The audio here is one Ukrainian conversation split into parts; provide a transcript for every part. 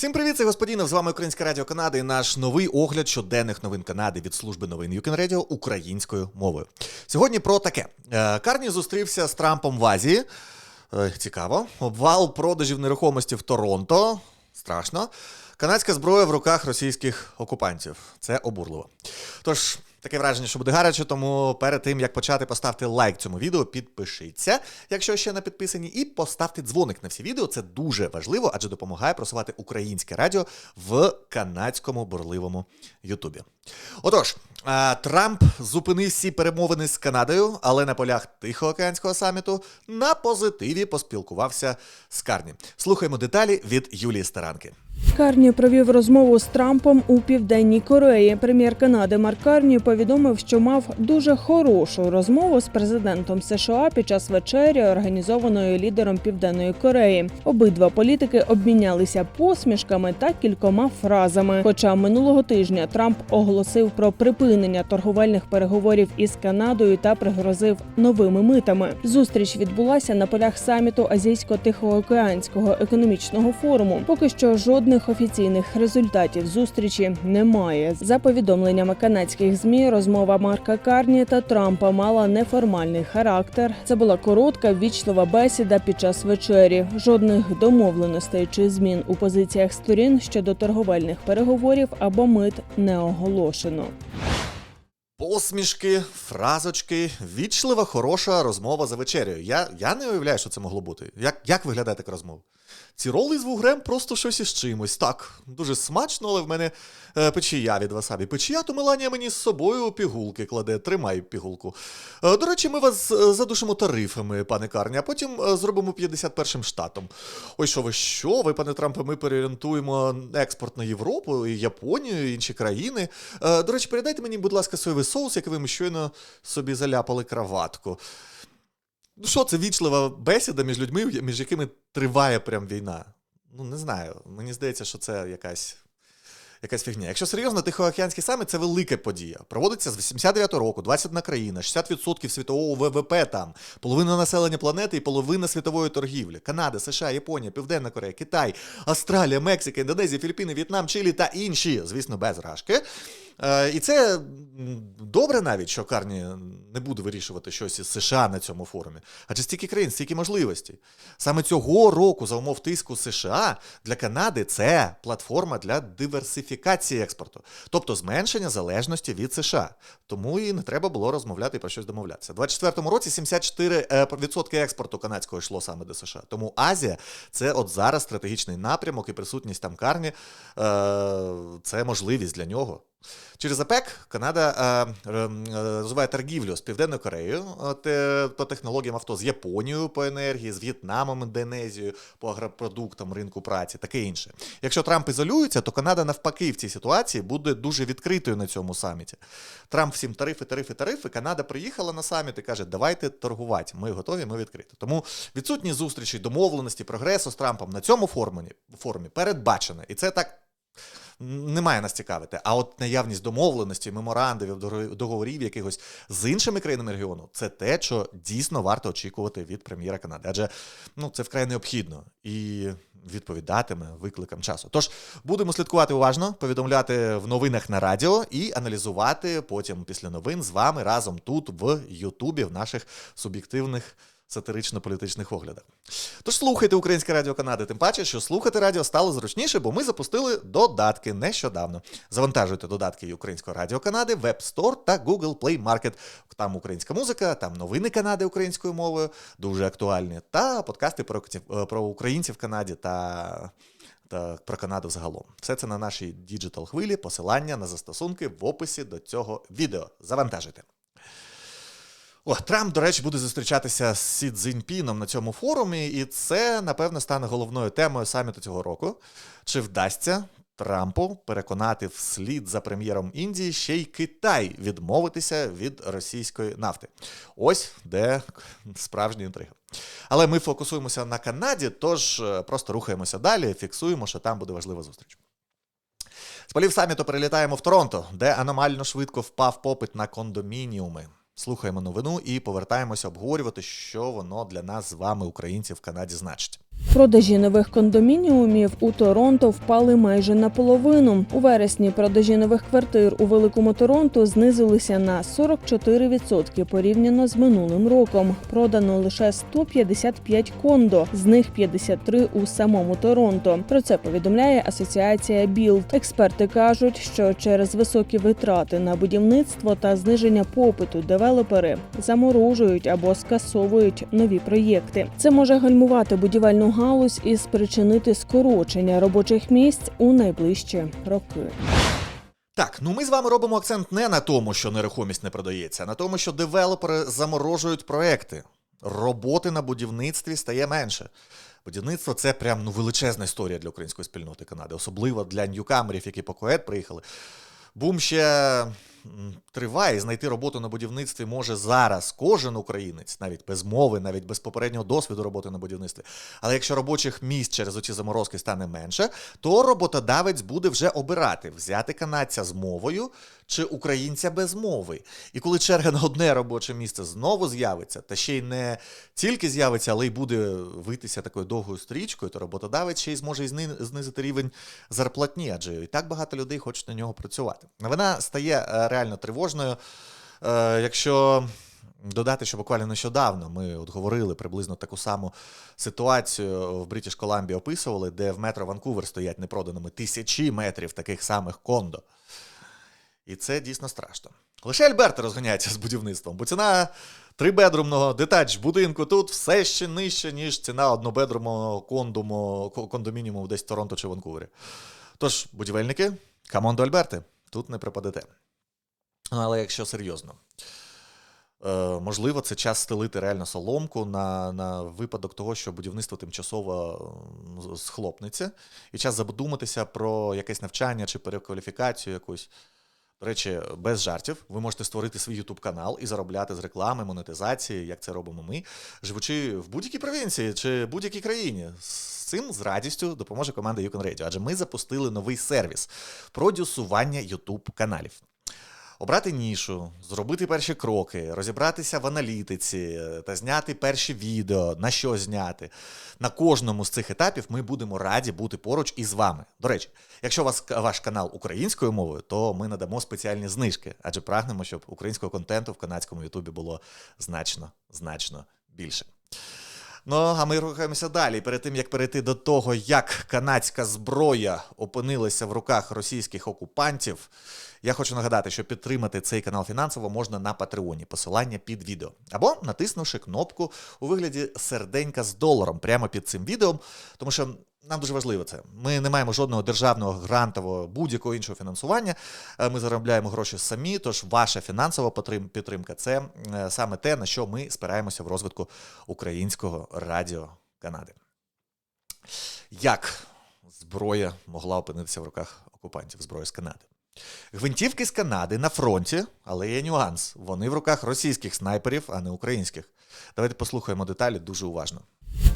Всім привіт, це господінов. З вами Українське Радіо Канади і наш новий огляд щоденних новин Канади від служби новин Юкен Радіо українською мовою. Сьогодні про таке: Е, Карні зустрівся з Трампом в Азії. Е, Цікаво. Обвал продажів нерухомості в Торонто. Страшно. Канадська зброя в руках російських окупантів. Це обурливо. Тож. Таке враження, що буде гаряче, тому перед тим як почати, поставте лайк цьому відео, підпишіться, якщо ще не підписані, і поставте дзвоник на всі відео. Це дуже важливо, адже допомагає просувати українське радіо в канадському бурливому Ютубі. Отож, а, Трамп зупинив всі перемовини з Канадою, але на полях Тихоокеанського саміту на позитиві поспілкувався з Карні. Слухаємо деталі від Юлії Старанки. Карні провів розмову з Трампом у південній Кореї. Прем'єр Канади Марк Карні повідомив, що мав дуже хорошу розмову з президентом США під час вечері, організованої лідером Південної Кореї. Обидва політики обмінялися посмішками та кількома фразами. Хоча минулого тижня Трамп оголосив про припинення торговельних переговорів із Канадою та пригрозив новими митами. Зустріч відбулася на полях саміту Азійсько-Тихоокеанського економічного форуму. Поки що жодних офіційних результатів зустрічі немає. За повідомленнями канадських змі, розмова Марка Карні та Трампа мала неформальний характер. Це була коротка ввічлива бесіда під час вечері. Жодних домовленостей чи змін у позиціях сторін щодо торговельних переговорів або мит не оголошено. Посмішки, фразочки, вічлива, хороша розмова за вечерею. Я, я не уявляю, що це могло бути. Як, як виглядає така розмова? Ці роли з вугрем просто щось із чимось. Так, дуже смачно, але в мене е, печія від васабі. Печія, то Меланія мені з собою пігулки кладе. Тримай пігулку. Е, до речі, ми вас е, задушимо тарифами, пане Карні, а потім е, зробимо 51-м штатом. Ой, що ви що? Ви, пане Трампе, ми переорієнтуємо експорт на Європу, Японію, інші країни. Е, до речі, передайте мені, будь ласка, соєвий соус, який ви щойно собі заляпали краватку. Ну що, це вічлива бесіда між людьми, між якими триває прям війна. Ну, не знаю. Мені здається, що це якась. Якась фігня. Якщо серйозно, Тихоокеанський саміт це велика подія. Проводиться з 89-го року, 21 країна, 60% світового ВВП там, половина населення планети і половина світової торгівлі. Канада, США, Японія, Південна Корея, Китай, Австралія, Мексика, Індонезія, Філіппіни, В'єтнам, Чилі та інші, звісно, без рашки. Е, і це добре навіть, що Карні не буде вирішувати щось із США на цьому форумі. Адже стільки країн, стільки можливостей. Саме цього року, за умов тиску США, для Канади це платформа для диверсифікації експорту, тобто зменшення залежності від США. Тому і не треба було розмовляти і про щось домовлятися. У 24-му році 74% експорту канадського йшло саме до США. Тому Азія це от зараз стратегічний напрямок і присутність там Карні е, це можливість для нього. Через АПЕК Канада е, е, розвиває торгівлю з Південною Кореєю е, по технологіям авто, з Японією по енергії, з В'єтнамом, Індонезією по агропродуктам, ринку праці, таке інше. Якщо Трамп ізолюється, то Канада навпаки в цій ситуації буде дуже відкритою на цьому саміті. Трамп всім тарифи, тарифи, тарифи. Канада приїхала на саміт і каже, давайте торгувати. Ми готові, ми відкриті. Тому відсутність зустрічі, домовленості, прогресу з Трампом на цьому форумі передбачено. І це так не має нас цікавити. А от наявність домовленості, меморандумів, договорів якихось з іншими країнами регіону це те, що дійсно варто очікувати від прем'єра Канади. Адже ну, це вкрай необхідно і відповідатиме викликам часу. Тож будемо слідкувати уважно, повідомляти в новинах на радіо і аналізувати потім після новин з вами разом тут, в Ютубі, в наших суб'єктивних. Сатирично-політичних оглядах. Тож слухайте Українське Радіо Канади, тим паче, що слухати радіо стало зручніше, бо ми запустили додатки нещодавно. Завантажуйте додатки Українського Радіо Канади, Store та Google Play Market. Там українська музика, там новини Канади українською мовою, дуже актуальні, та подкасти про, е, про українців в Канаді та. Та про Канаду загалом. Все це на нашій діджитал хвилі, посилання на застосунки в описі до цього відео. Завантажуйте. О, Трамп, до речі, буде зустрічатися з Сі Цзіньпіном на цьому форумі, і це, напевно, стане головною темою саміту цього року. Чи вдасться Трампу переконати вслід за прем'єром Індії ще й Китай відмовитися від російської нафти? Ось де справжня інтрига. Але ми фокусуємося на Канаді, тож е, просто рухаємося далі, фіксуємо, що там буде важлива зустріч. З полів саміту перелітаємо в Торонто, де аномально швидко впав попит на кондомініуми. Слухаємо новину і повертаємося обговорювати, що воно для нас з вами, українців, в Канаді, значить. Продажі нових кондомініумів у Торонто впали майже наполовину. У вересні продажі нових квартир у великому Торонто знизилися на 44% порівняно з минулим роком. Продано лише 155 кондо, з них 53 у самому Торонто. Про це повідомляє асоціація Білд. Експерти кажуть, що через високі витрати на будівництво та зниження попиту девелопери заморожують або скасовують нові проєкти. Це може гальмувати будівельну галузь і спричинити скорочення робочих місць у найближчі роки. Так, ну ми з вами робимо акцент не на тому, що нерухомість не продається, а на тому, що девелопери заморожують проекти. Роботи на будівництві стає менше. Будівництво це прям ну, величезна історія для української спільноти Канади, особливо для ньюкамерів, які по коет приїхали. Бум ще триває, знайти роботу на будівництві може зараз кожен українець, навіть без мови, навіть без попереднього досвіду роботи на будівництві. Але якщо робочих місць через оці заморозки стане менше, то роботодавець буде вже обирати взяти канадця з мовою чи українця без мови. І коли черга на одне робоче місце знову з'явиться, та ще й не тільки з'явиться, але й буде витися такою довгою стрічкою, то роботодавець ще й зможе знизити рівень зарплатні, адже і так багато людей хочуть на нього працювати. Вона стає е, реально тривожною, е, якщо. Додати, що буквально нещодавно ми от говорили приблизно таку саму ситуацію в Брітіш Коламбі описували, де в метро Ванкувер стоять непроданими тисячі метрів таких самих кондо. І це дійсно страшно. Лише Альберта розганяється з будівництвом, бо ціна трибедрумного детач будинку тут все ще нижча, ніж ціна однобедрумного кондомініуму десь в Торонто чи Ванкувері. Тож, будівельники, камон до Альберти, тут не припадете. Але якщо серйозно, е, можливо, це час стелити реально соломку на, на випадок того, що будівництво тимчасово схлопнеться, і час задуматися про якесь навчання чи перекваліфікацію якусь. До речі, без жартів, ви можете створити свій YouTube канал і заробляти з реклами, монетизації, як це робимо ми, живучи в будь-якій провінції чи будь-якій країні. З цим з радістю допоможе команда Yukon Radio, адже ми запустили новий сервіс продюсування YouTube каналів. Обрати нішу, зробити перші кроки, розібратися в аналітиці та зняти перші відео, на що зняти. На кожному з цих етапів ми будемо раді бути поруч із вами. До речі, якщо вас ваш канал українською мовою, то ми надамо спеціальні знижки, адже прагнемо, щоб українського контенту в канадському Ютубі було значно, значно більше. Ну, а ми рухаємося далі. Перед тим як перейти до того, як канадська зброя опинилася в руках російських окупантів, я хочу нагадати, що підтримати цей канал фінансово можна на Патреоні, посилання під відео, або натиснувши кнопку у вигляді серденька з доларом прямо під цим відео, тому що нам дуже важливо це. Ми не маємо жодного державного грантового будь-якого іншого фінансування. Е, Ми заробляємо гроші самі. Тож ваша фінансова підтримка це е, саме те, на що ми спираємося в розвитку українського радіо Канади. Як зброя могла опинитися в руках окупантів, зброя з Канади? Гвинтівки з Канади на фронті, але є нюанс. Вони в руках російських снайперів, а не українських. Давайте послухаємо деталі дуже уважно.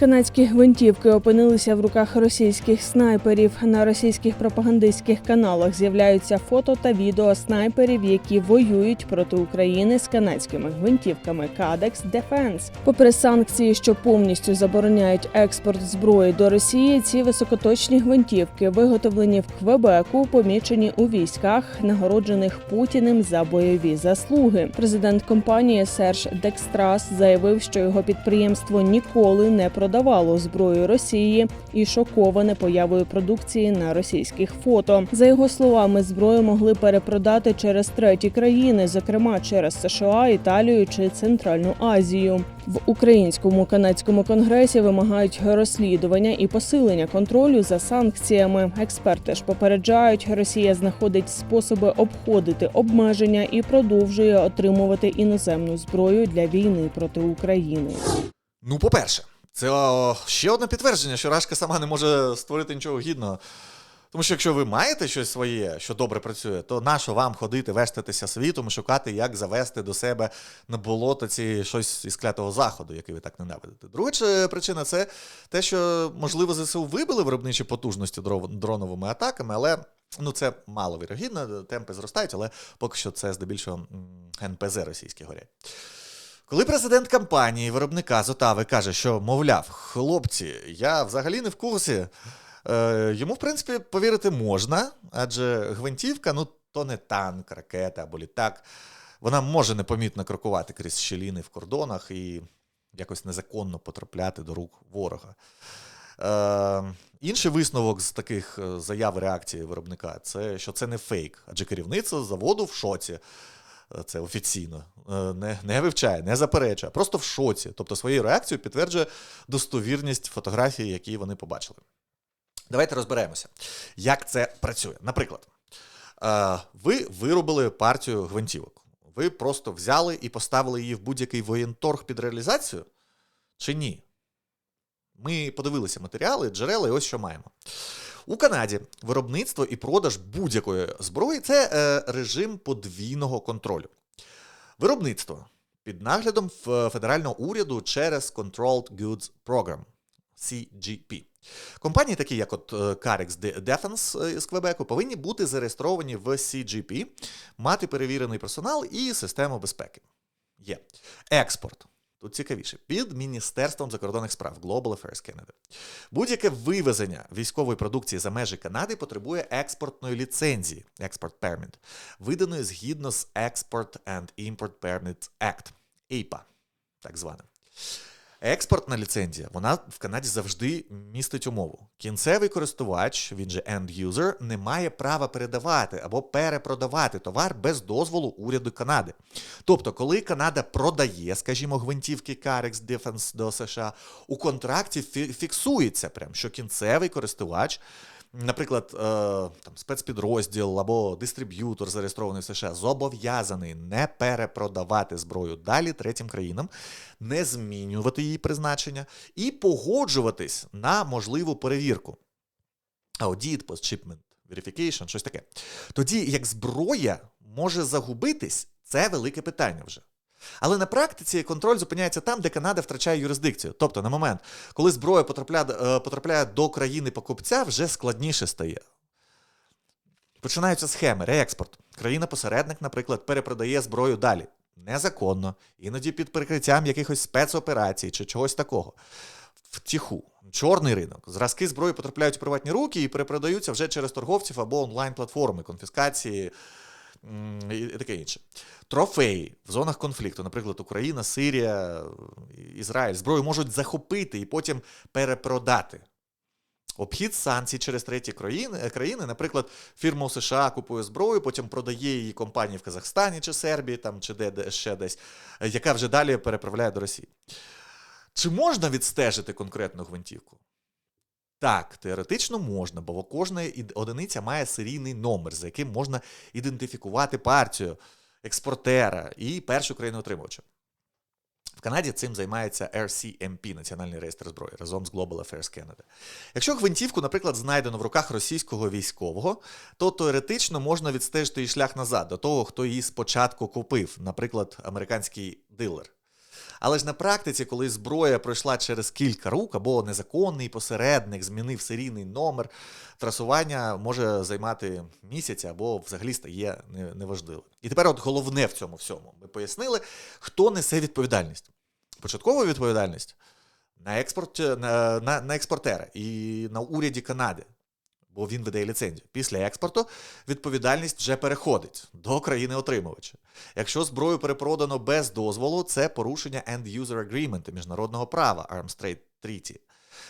Канадські гвинтівки опинилися в руках російських снайперів. На російських пропагандистських каналах з'являються фото та відео снайперів, які воюють проти України з канадськими гвинтівками Кадекс Дефенс. Попри санкції, що повністю забороняють експорт зброї до Росії, ці високоточні гвинтівки, виготовлені в Квебеку, помічені у військах, нагороджених Путіним за бойові заслуги. Президент компанії Серж Декстрас заявив, що його підприємство ніколи не продавало зброю Росії і шоковане появою продукції на російських фото. За його словами, зброю могли перепродати через треті країни, зокрема через США, Італію чи Центральну Азію. В українському канадському конгресі вимагають розслідування і посилення контролю за санкціями. Експерти ж попереджають, Росія знаходить способи обходити обмеження і продовжує отримувати іноземну зброю для війни проти України. Ну, по-перше, це ще одне підтвердження, що Рашка сама не може створити нічого гідного. Тому що якщо ви маєте щось своє, що добре працює, то нащо вам ходити, вештатися світом шукати, як завести до себе на болото ці щось із клятого заходу, який ви так ненавидите. Друга причина це те, що, можливо, ЗСУ вибили виробничі потужності дроновими атаками, але ну, це мало вірогідно, темпи зростають, але поки що це здебільшого НПЗ російські горять. Коли президент компанії виробника з Отави каже, що, мовляв, хлопці, я взагалі не в курсі, е, йому, в принципі, повірити можна, адже гвинтівка, ну, то не танк, ракета або літак. Вона може непомітно крокувати крізь щіліни в кордонах і якось незаконно потрапляти до рук ворога. Е, інший висновок з таких е, заяв реакції виробника це що це не фейк, адже керівництво заводу в шоці. Е, Це офіційно е, не, не вивчає, не заперечує, а просто в шоці. Тобто своєю реакцією підтверджує достовірність фотографії, які вони побачили. Давайте розберемося, як це працює. Наприклад, е, ви виробили партію гвинтівок. Ви просто взяли і поставили її в будь-який воєнторг під реалізацію? Чи ні? Ми подивилися матеріали, джерела, і ось що маємо. У Канаді виробництво і продаж будь-якої зброї це е, режим подвійного контролю. Виробництво під наглядом федерального уряду через Controlled Goods Program CGP. Компанії, такі як от е, Carex Defense е, з Квебеку, повинні бути зареєстровані в CGP, мати перевірений персонал і систему безпеки. Є експорт. Тут цікавіше під Міністерством закордонних справ Global Affairs Canada. Будь-яке вивезення військової продукції за межі Канади потребує експортної ліцензії, Export Permit, виданої згідно з Export and Import Permit Act, EIPA, так зване. Експортна ліцензія, вона в Канаді завжди містить умову. Кінцевий користувач, він же end user, не має права передавати або перепродавати товар без дозволу уряду Канади. Тобто, коли Канада продає, скажімо, гвинтівки Carex Defense до США, у контракті фі- фіксується прям, що кінцевий користувач. Наприклад, е, там, спецпідрозділ або дистриб'ютор, зареєстрований в США, зобов'язаний не перепродавати зброю далі третім країнам, не змінювати її призначення і погоджуватись на можливу перевірку. Аудіт, постшипмент, verification, щось таке. Тоді як зброя може загубитись, це велике питання вже. Але на практиці контроль зупиняється там, де Канада втрачає юрисдикцію. Тобто, на момент, коли зброя потрапляє, е, потрапляє до країни покупця, вже складніше стає. Починаються схеми, реекспорт. Країна-посередник, наприклад, перепродає зброю далі. Незаконно, іноді під прикриттям якихось спецоперацій чи чогось такого. Втіху. Чорний ринок. Зразки зброї потрапляють у приватні руки і перепродаються вже через торговців або онлайн-платформи, конфіскації і таке інше. Трофеї в зонах конфлікту, наприклад, Україна, Сирія, Ізраїль, зброю можуть захопити і потім перепродати. Обхід санкцій через треті країни, країни, наприклад, фірма у США купує зброю, потім продає її компанії в Казахстані чи Сербії, там, чи де, ще десь, яка вже далі переправляє до Росії. Чи можна відстежити конкретну гвинтівку? Так, теоретично можна, бо кожна одиниця має серійний номер, за яким можна ідентифікувати партію, експортера і першу країну отримувача. В Канаді цим займається RCMP, Національний реєстр зброї, разом з Global Affairs Canada. Якщо гвинтівку, наприклад, знайдено в руках російського військового, то теоретично можна відстежити її шлях назад до того, хто її спочатку купив, наприклад, американський дилер. Але ж на практиці, коли зброя пройшла через кілька рук, або незаконний посередник змінив серійний номер, трасування може займати місяць або взагалі стає не- неважливо. І тепер, от головне в цьому всьому, ми пояснили, хто несе відповідальність. Початкова відповідальність на, експорт, на, на, на експортера і на уряді Канади, бо він видає ліцензію. Після експорту відповідальність вже переходить до країни-отримувача. Якщо зброю перепродано без дозволу, це порушення End-User Agreement міжнародного права Arms Trade Treaty.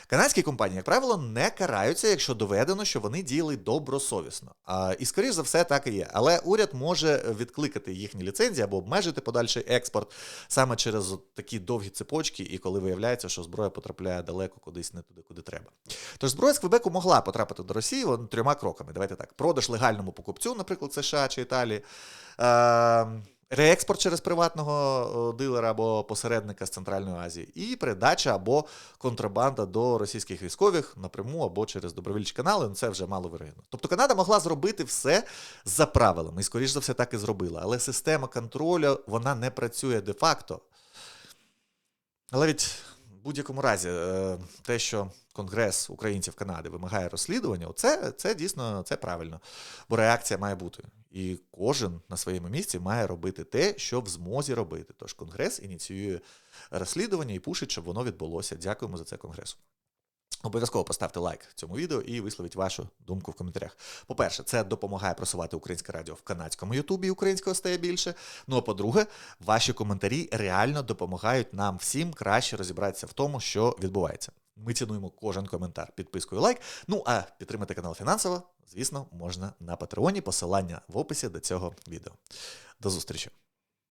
Канадські компанії, як правило, не караються, якщо доведено, що вони діяли добросовісно. А, і, скоріш за все, так і є. Але уряд може відкликати їхні ліцензії або обмежити подальший експорт саме через такі довгі цепочки, і коли виявляється, що зброя потрапляє далеко кудись не туди, куди треба. Тож зброя з Квебеку могла потрапити до Росії трьома кроками. Давайте так: продаж легальному покупцю, наприклад, США чи Італії. Е- Реекспорт через приватного дилера або посередника з Центральної Азії, і передача або контрабанда до російських військових напряму або через добровільчі канали. Ну це вже маловірогідно. Тобто Канада могла зробити все за правилами, і скоріш за все так і зробила. Але система контролю вона не працює де-факто. Але ведь будь-якому разі, е, те, що Конгрес українців Канади вимагає розслідування, це, це дійсно це правильно. Бо реакція має бути. І кожен на своєму місці має робити те, що в змозі робити. Тож Конгрес ініціює розслідування і пушить, щоб воно відбулося. Дякуємо за це Конгресу. Обов'язково поставте лайк цьому відео і висловіть вашу думку в коментарях. По-перше, це допомагає просувати українське радіо в канадському Ютубі, українського стає більше. Ну а по-друге, ваші коментарі реально допомагають нам всім краще розібратися в тому, що відбувається. Ми цінуємо кожен коментар підпискою лайк. Ну а підтримати канал фінансово, звісно, можна на Патреоні. Посилання в описі до цього відео. До зустрічі!